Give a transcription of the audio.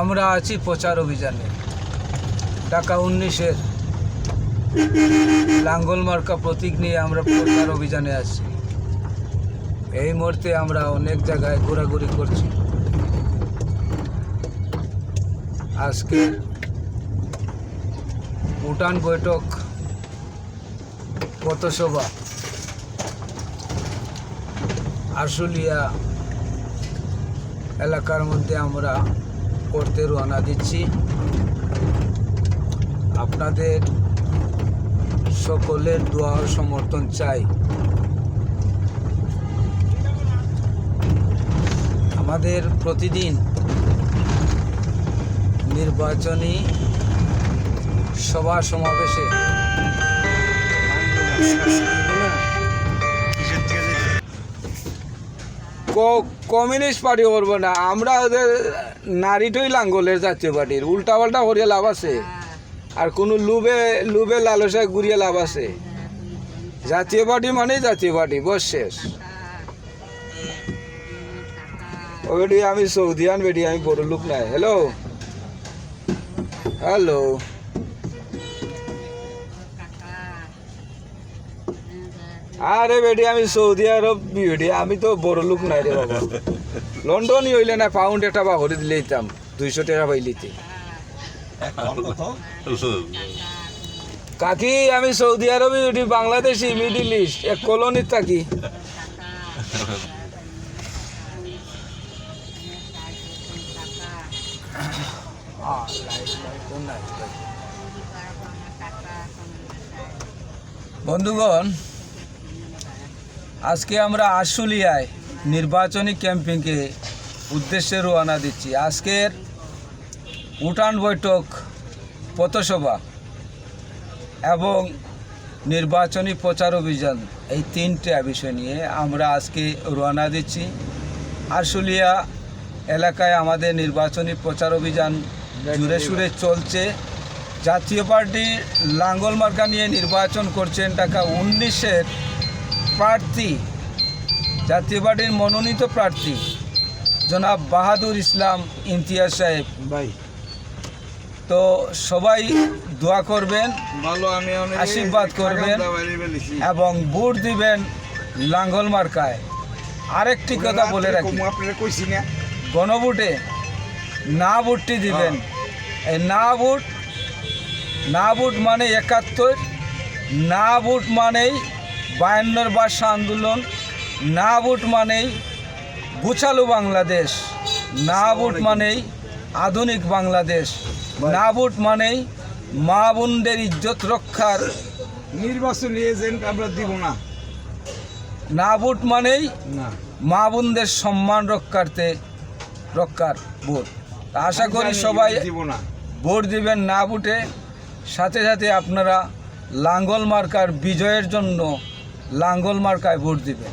আমরা আছি প্রচার অভিযানে। টাকা উনিশের লাঙ্গল মার্কা প্রতীক নিয়ে আমরা প্রচার অভিযানে আছি। এই মুহূর্তে আমরা অনেক জায়গায় ঘোরাঘুরি করছি। আজকে উঠান বৈঠক, পথসভা, আশুলিয়া এলাকার মধ্যে আমরা করতে রওনা দিচ্ছি। আপনাদের সকলের দোয়া সমর্থন চাই। আমাদের প্রতিদিন নির্বাচনী সভা সমাবেশে কমিউনিস্ট পার্টি করব না আমরা ওদের নারীটই লাঙ্গলের জাতীয় পার্টির উল্টা পাল্টা করিয়ে লাভ আছে। আর কোনো লুবে লুবে লালসায় ঘুরিয়ে লাভ আছে। জাতীয় পার্টি মানেই জাতীয় পার্টি বস শেষ। ও বেটি আমি সৌদিয়ান বেটি আমি বড় লোক নাই। হ্যালো হ্যালো আরে বেটি, আমি সৌদি আরব বেটি, আমি তো বড় লোক নাই রে বাবা। লন্ডনই হইলে না পাউন্ড একটা বা হরে দিলে দিতাম, দুইশো টাকা পাইলিতে কাকি, আমি সৌদি আরবে বেটি, বাংলাদেশি মিডিল ইস্ট এক কলোনির থাকি বন্ধুগণ আজকে আমরা আশুলিয়ায় নির্বাচনী ক্যাম্পিংকে উদ্দেশ্যে রওনা দিচ্ছি। আজকের উঠান বৈঠক পথসভা এবং নির্বাচনী প্রচার অভিযান, এই তিনটে বিষয় নিয়ে আমরা আজকে রওনা দিচ্ছি। আশুলিয়া এলাকায় আমাদের নির্বাচনী প্রচার অভিযান জুড়ে সুরে চলছে। জাতীয় পার্টি লাঙ্গল মার্কা নিয়ে নির্বাচন করছেন টাকা উনিশের প্রার্থী জাতীয় পার্টির মনোনীত প্রার্থী জনাব বাহাদুর ইসলাম ইমতিয়াজ সাহেব। ভাই। তো সবাই দোয়া করবেন ভালো আমি আশীর্বাদ করবেন। এবং ভোট দিবেন লাঙ্গল মার্কায়। আরেকটি কথা বলে রাখি। গণভোটে না ভোটটি দিবেন। এই না ভোট না ভোট মানে একাত্তর না ভোট মানেই বায়ান্নর ভাষা আন্দোলন না ভোট মানেই গুছালু বাংলাদেশ না ভোট মানেই আধুনিক বাংলাদেশ না ভোট মানেই মা বোনদের ইজ্জত রক্ষার নির্বাচনী এজেন্ট আমরা দিব না। না ভোট মানেই না। মা বোনদের সম্মান রক্ষার্থে রক্ষার ভোট। আশা করি সবাই দিব না। ভোট দিবেন না ভোটে সাথে সাথে আপনারা লাঙ্গল মার্কার বিজয়ের জন্য লাঙ্গল মার্কায় ভোট দিবেন